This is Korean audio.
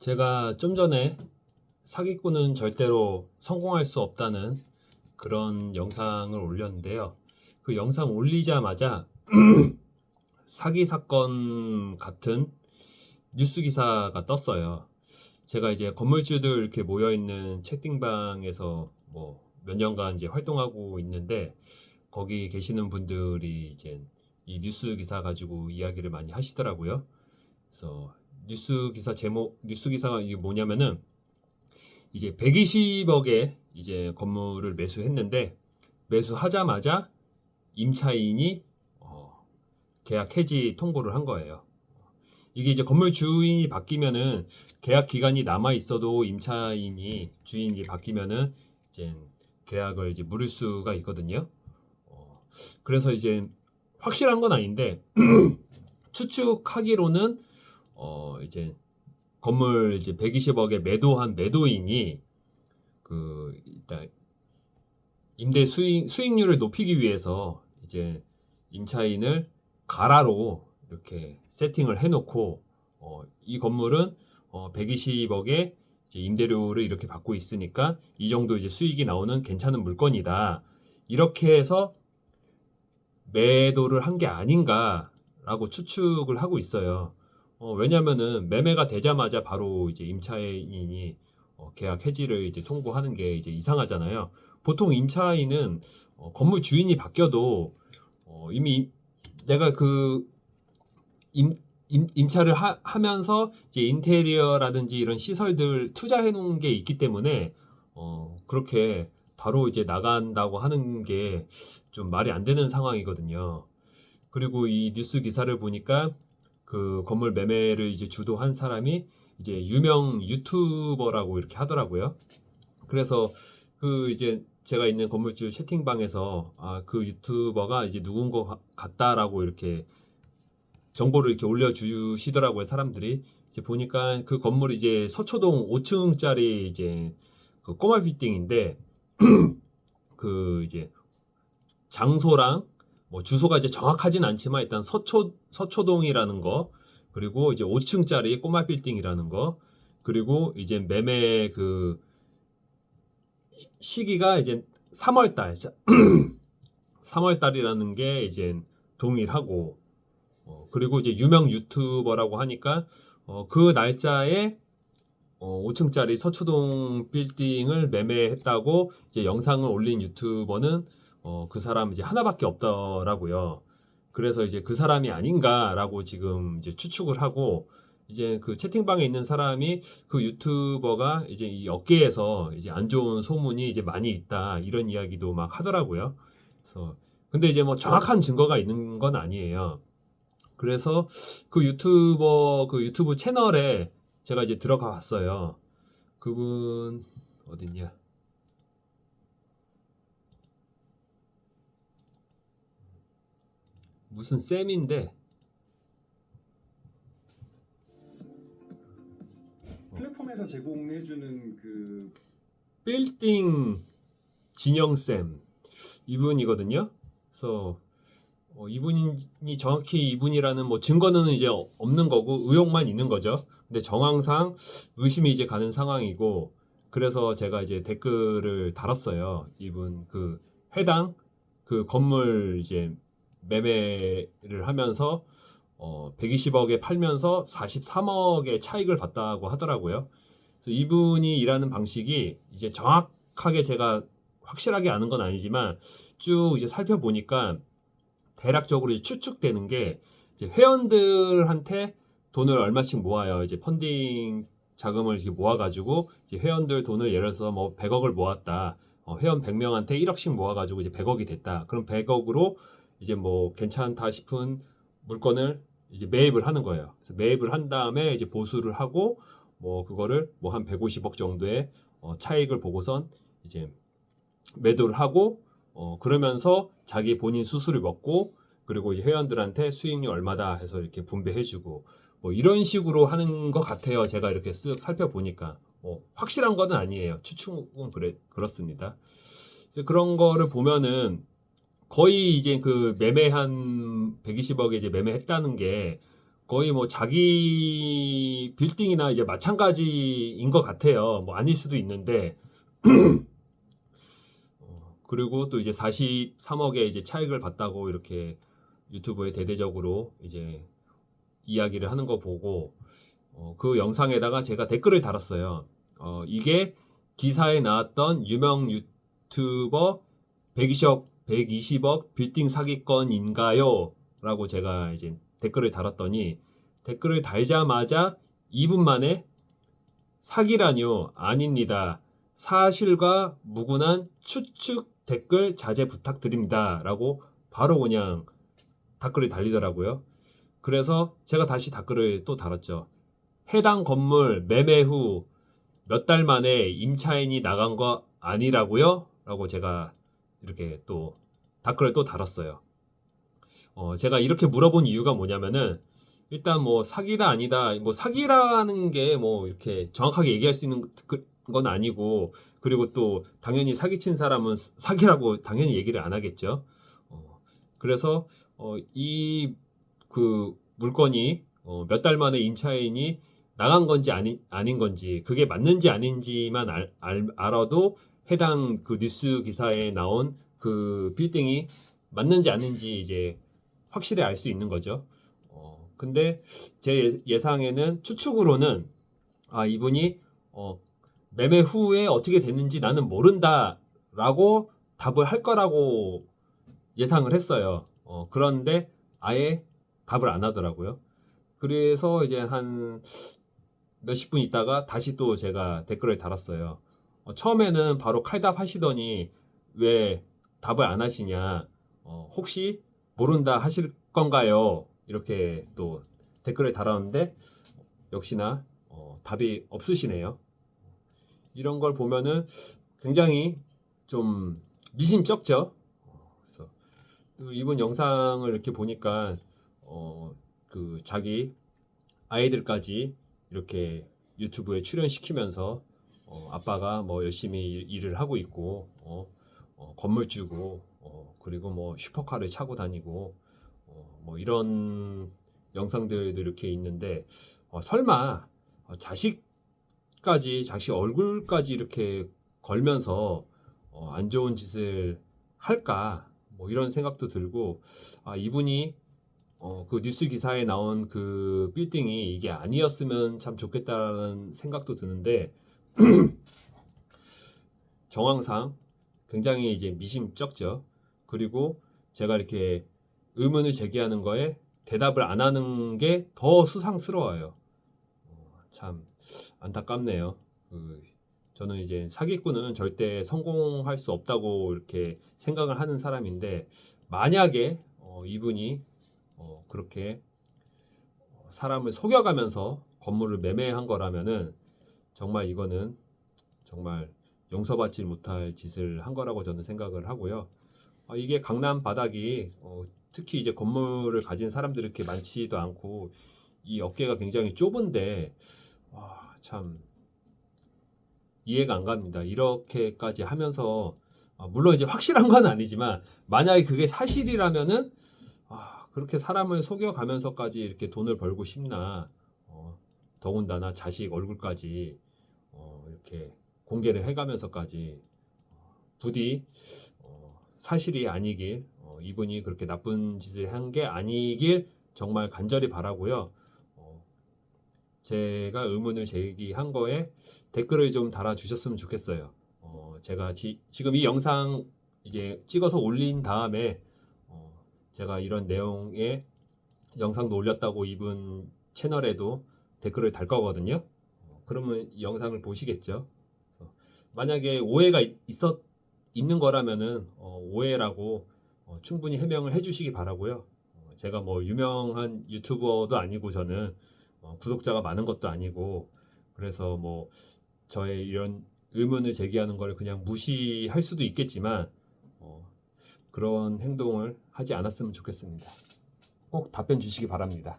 제가 좀 전에 사기꾼은 절대로 성공할 수 없다는 그런 영상을 올렸는데요. 그 영상 올리자마자 사기 사건 같은 뉴스 기사가 떴어요. 제가 이제 건물주들 이렇게 모여 있는 채팅방에서 뭐 몇 년간 이제 활동하고 있는데 거기 계시는 분들이 이제 이 뉴스 기사 가지고 이야기를 많이 하시더라고요. 그래서 뉴스 기사 제목 뉴스 기사가 이게 뭐냐면은 이제 120억에 이제 건물을 매수했는데 매수하자마자 임차인이 어, 계약 해지 통보를 한 거예요. 이게 이제 건물 주인이 바뀌면은 계약 기간이 남아 있어도 임차인이 주인이 바뀌면은 이제 계약을 이제 물을 수가 있거든요. 어, 그래서 이제 확실한 건 아닌데 추측하기로는 어 이제 건물 이제 120억에 매도한 매도인이 그 일단 임대 수익 수익률을 높이기 위해서 이제 임차인을 가라로 이렇게 세팅을 해놓고 어, 이 건물은 어, 120억에 이제 임대료를 이렇게 받고 있으니까 이 정도 이제 수익이 나오는 괜찮은 물건이다. 이렇게 해서 매도를 한 게 아닌가라고 추측을 하고 있어요. 어, 왜냐면은 매매가 되자마자 바로 이제 임차인이 어, 계약 해지를 이제 통보하는 게 이제 이상하잖아요. 보통 임차인은 어, 건물 주인이 바뀌어도 어, 이미 내가 그 임, 임, 임차를 하, 하면서 이제 인테리어라든지 이런 시설들 투자해 놓은 게 있기 때문에 어, 그렇게 바로 이제 나간다고 하는 게 좀 말이 안 되는 상황이거든요. 그리고 이 뉴스 기사를 보니까 그 건물 매매를 이제 주도한 사람이 이제 유명 유튜버라고 이렇게 하더라고요. 그래서 그 이제 제가 있는 건물주 채팅방에서 아 그 유튜버가 이제 누군 것 같- 같다라고 이렇게 정보를 이렇게 올려주시더라고요 사람들이 이제 보니까 그 건물이 이제 서초동 5층짜리 이제 그 꼬마 빌딩인데 그 이제 장소랑 뭐 주소가 이제 정확하진 않지만 일단 서초 서초동이라는 거 그리고 이제 5층짜리 꼬마 빌딩이라는 거 그리고 이제 매매 그 시- 시기가 이제 3월 달 3월 달이라는 게 이제 동일하고 어, 그리고 이제 유명 유튜버라고 하니까 어, 그 날짜에 어, 5층짜리 서초동 빌딩을 매매했다고 이제 영상을 올린 유튜버는 어, 그 사람 이제 하나밖에 없더라고요. 그래서 이제 그 사람이 아닌가라고 지금 이제 추측을 하고 이제 그 채팅방에 있는 사람이 그 유튜버가 이제 이 업계에서 이제 안 좋은 소문이 이제 많이 있다 이런 이야기도 막 하더라고요. 그래서 근데 이제 뭐 정확한 증거가 있는 건 아니에요. 그래서 그 유튜버 그 유튜브 채널에 제가 이제 들어가 봤어요. 그분 어딨냐? 무슨 쌤인데 플랫폼에서 제공해주는 그 빌딩 진영 쌤 이분이거든요. 그래서 어, 이분이 정확히 이분이라는 뭐 증거는 이제 없는 거고 의혹만 있는 거죠. 근데 정황상 의심이 이제 가는 상황이고 그래서 제가 이제 댓글을 달았어요. 이분 그 해당 그 건물 이제 매매를 하면서 어 120억에 팔면서 43억의 차익을 봤다고 하더라고요. 그래서 이분이 일하는 방식이 이제 정확하게 제가 확실하게 아는 건 아니지만 쭉 이제 살펴보니까 대략적으로 추측되는 게 회원들한테 돈을 얼마씩 모아요. 이제 펀딩 자금을 이렇게 모아가지고 이제 회원들 돈을 예를 들어서 뭐 100억을 모았다. 어, 회원 100명한테 1억씩 모아가지고 이제 100억이 됐다. 그럼 100억으로 이제 뭐 괜찮다 싶은 물건을 이제 매입을 하는 거예요. 그래서 매입을 한 다음에 이제 보수를 하고 뭐 그거를 뭐 한 150억 정도의 어, 차익을 보고선 이제 매도를 하고 어, 그러면서 자기 본인 수수료 먹고 그리고 이제 회원들한테 수익률 얼마다 해서 이렇게 분배해주고 뭐 이런 식으로 하는 것 같아요. 제가 이렇게 쓱 살펴보니까 뭐 확실한 거는 아니에요. 추측은 그래 그렇습니다. 그런 거를 보면은 거의 이제 그 매매 한 120억에 이제 매매했다는 게 거의 뭐 자기 빌딩이나 이제 마찬가지인 것 같아요. 뭐 아닐 수도 있는데 어, 그리고 또 이제 43억의 이제 차익을 봤다고 이렇게 유튜브에 대대적으로 이제 이야기를 하는 거 보고 어, 그 영상에다가 제가 댓글을 달았어요. 어, 이게 기사에 나왔던 유명 유튜버 120억, 120억 빌딩 사기건인가요? 라고 제가 이제 댓글을 달았더니 댓글을 달자마자 2분 만에 사기라뇨 아닙니다. 사실과 무근한 추측 댓글 자제 부탁드립니다. 라고 바로 그냥 댓글이 달리더라고요. 그래서 제가 다시 댓글을 또 달았죠. 해당 건물 매매 후 몇 달 만에 임차인이 나간 거 아니라고요? 라고 제가 이렇게 또 댓글을 또 달았어요. 어, 제가 이렇게 물어본 이유가 뭐냐면은 일단 뭐 사기다 아니다 뭐 사기라는 게 뭐 이렇게 정확하게 얘기할 수 있는 그- 건 아니고 그리고 또 당연히 사기친 사람은 사기라고 당연히 얘기를 안 하겠죠. 어, 그래서 어, 이 그 물건이 어, 몇 달 만에 임차인이 나간 건지 아니, 아닌 건지 그게 맞는지 아닌지만 알, 알, 알아도 해당 그 뉴스 기사에 나온 그 빌딩이 맞는지 아닌지 이제 확실히 알 수 있는 거죠. 어, 근데 제 예- 예상에는 추측으로는 아 이분이 어, 매매 후에 어떻게 됐는지 나는 모른다라고 답을 할 거라고 예상을 했어요. 어, 그런데 아예 답을 안 하더라고요. 그래서 이제 한 몇십 분 있다가 다시 또 제가 댓글을 달았어요. 어, 처음에는 바로 칼답 하시더니 왜 답을 안 하시냐? 어, 혹시 모른다 하실 건가요? 이렇게 또 댓글을 달았는데 역시나 어, 답이 없으시네요. 이런 걸 보면은 굉장히 좀 미심쩍죠. 또 이번 영상을 이렇게 보니까 어, 그 자기 아이들까지 이렇게 유튜브에 출연시키면서 어, 아빠가 뭐 열심히 일- 일을 하고 있고 어, 어, 건물 주고 어, 그리고 뭐 슈퍼카를 차고 다니고 어, 뭐 이런 영상들도 이렇게 있는데 어, 설마 어, 자식까지 자식 얼굴까지 이렇게 걸면서 어, 안 좋은 짓을 할까? 뭐 이런 생각도 들고 아 이분이 어, 그 뉴스 기사에 나온 그 빌딩이 이게 아니었으면 참 좋겠다는 생각도 드는데 정황상 굉장히 이제 미심쩍죠. 그리고 제가 이렇게 의문을 제기하는 거에 대답을 안 하는 게 더 수상스러워요. 어, 참 안타깝네요. 그 저는 이제 사기꾼은 절대 성공할 수 없다고 이렇게 생각을 하는 사람인데 만약에 어, 이분이 어, 그렇게 어, 사람을 속여가면서 건물을 매매한 거라면은 정말 이거는 정말 용서받지 못할 짓을 한 거라고 저는 생각을 하고요. 아, 이게 강남 바닥이 어, 특히 이제 건물을 가진 사람들이 이렇게 많지도 않고 이 어깨가 굉장히 좁은데 와, 참 이해가 안 갑니다. 이렇게까지 하면서 아, 물론 이제 확실한 건 아니지만 만약에 그게 사실이라면은 아, 그렇게 사람을 속여가면서까지 이렇게 돈을 벌고 싶나 어, 더군다나 자식 얼굴까지 어, 이렇게 공개를 해가면서까지 어, 부디 어, 사실이 아니길 어, 이분이 그렇게 나쁜 짓을 한 게 아니길 정말 간절히 바라고요. 어, 제가 의문을 제기한 거에 댓글을 좀 달아주셨으면 좋겠어요. 어, 제가 지, 지금 이 영상 이제 찍어서 올린 다음에 어, 제가 이런 내용의 영상도 올렸다고 이분 채널에도 댓글을 달 거거든요. 어, 그러면 이 영상을 보시겠죠. 만약에 오해가 있- 있었 있는 거라면은 어, 오해라고 어, 충분히 해명을 해주시기 바라고요. 어, 제가 뭐 유명한 유튜버도 아니고 저는 어, 구독자가 많은 것도 아니고 그래서 뭐 저의 이런 의문을 제기하는 걸 그냥 무시할 수도 있겠지만 어, 그런 행동을 하지 않았으면 좋겠습니다. 꼭 답변 주시기 바랍니다.